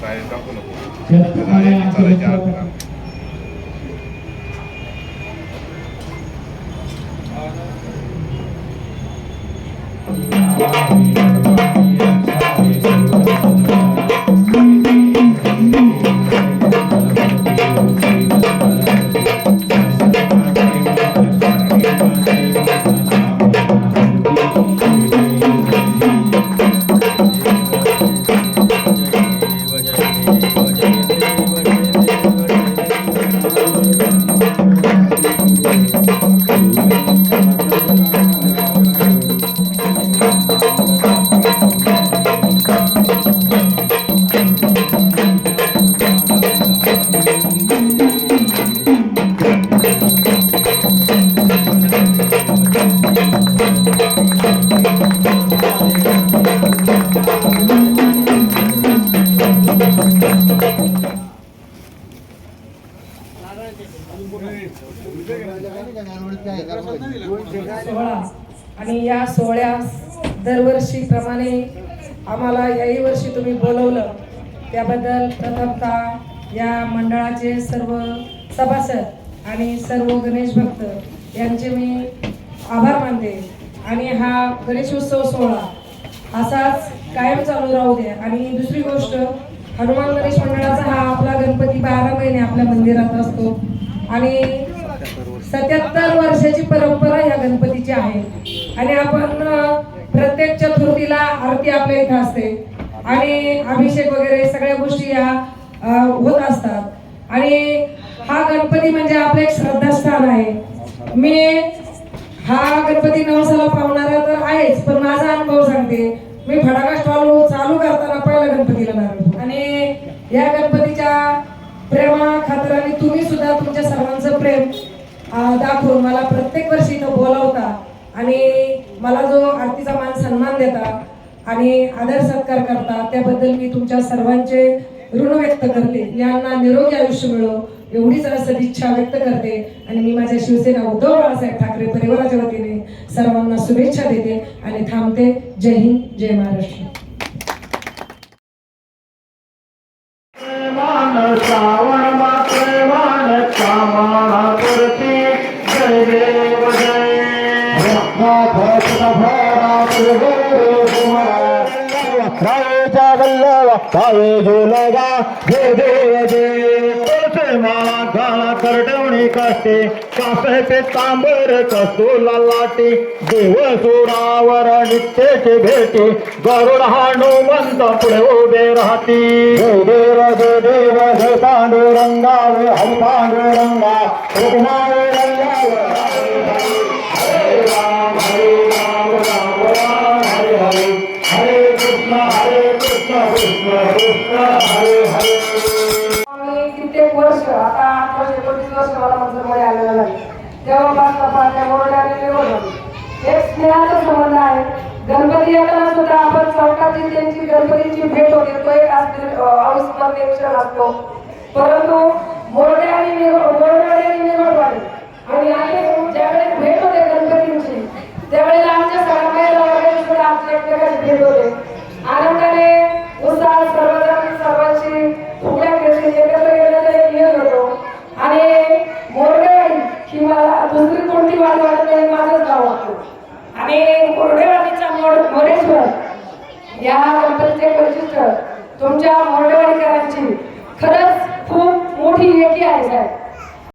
Silent टाकू नको त्याचप्रमाणे गाड्यांची चालायची आत सोहळा. आणि या सोहळ्यास दरवर्षीप्रमाणे आम्हाला याही वर्षी तुम्ही बोलवलं. त्याबद्दल प्रथमता या मंडळाचे सर्व सभासद आणि सर्व गणेश भक्त यांचे मी आभार मानते. आणि हा गणेशोत्सव सोहळा असाच कायम चालू राहू दे. आणि दुसरी गोष्ट हनुमान गणेश मंडळाचा हा आपला गणपती बारा महिने आपल्या मंदिरात असतो. आणि सत्याहत्तर वर्षाची परंपरा या गणपतीची आहे. आणि आपण प्रत्येक चतुर्थीला आरती आपल्या इथं असते. आणि अभिषेक वगैरे सगळ्या गोष्टी या होत असतात. आणि हा गणपती म्हणजे आपलं एक श्रद्धास्थान आहे. मी हा गणपती नवसाला पावणारा तर आहेच पण माझा अनुभव सांगते. मी फटाका स्टॉल चालू करताना पहिला गणपतीला आणि या गणपतीच्या प्रेमा खातराने तुम्ही सुद्धा तुमच्या सर्वांचं प्रेम दाखवून मला प्रत्येक वर्षी इथं बोलावता आणि मला जो आरतीचा मान सन्मान देता आणि आदर सत्कार करता त्याबद्दल मी तुमच्या सर्वांचे ऋण व्यक्त करते. यांना निरोगी आयुष्य मिळो एवढीच सदिच्छा व्यक्त करते. आणि मी माझ्या शिवसेना उद्धव बाळासाहेब ठाकरे परिवाराच्या वतीने सर्वांना शुभेच्छा देते आणि थांबते. जय हिंद जय महाराष्ट्र. रावेचा गल्ला कावे झोलगा जय देव जय माळा काळा करडवणी काटे कासे ते तांबर कसोला लाटी देव सोडावर नित्यचे भेटी गरुड हनुमंत पुढे उभे राहती. देव जय देव जय पांडुरंगावे हरी पांडुरंगा रुग्णावे हरे राम हरे राम राम राम हरे हरे हरे. कृष्ण हरे कृष्ण कृष्ण कृष्ण हरे हरे कित्येक वर्ष आता आठ वर्ष एकोणतीस वर्ष मला मंत्रमध्ये आलेलं नाही. तेव्हापासून पाहण्या मोरड्याने निवडून एक स्नेहाचा संबंध आहे. गणपती येताना सुद्धा आपण चौकाची त्यांची गणपतीची भेट होते. तो एक अविस्मरणीय क्षण असतो. परंतु मोरडे आणि मोरडे आणि निवडवाडी आणि अनेक ज्यावेळेस भेट होते गणपतींची त्यावेळेला आमच्या सगळ्या वगैरे सुद्धा आमची एकमेकांची भेट होते आनंदाने उत्साह सर्वजण सर्वांची फुगड्या खेळतील एकत्र गेल्याचा एक योग होतो आणि मोरडेवाडी ही मला दुसरी कोणती माझंच गाव आणि मोरडेवाडीचा मोरेश्वर या गणपतीचे वैशिष्ट्य तुमच्या मोरडेवाडीकरांची. खरंच खूप मोठी एकी आहे. साहेब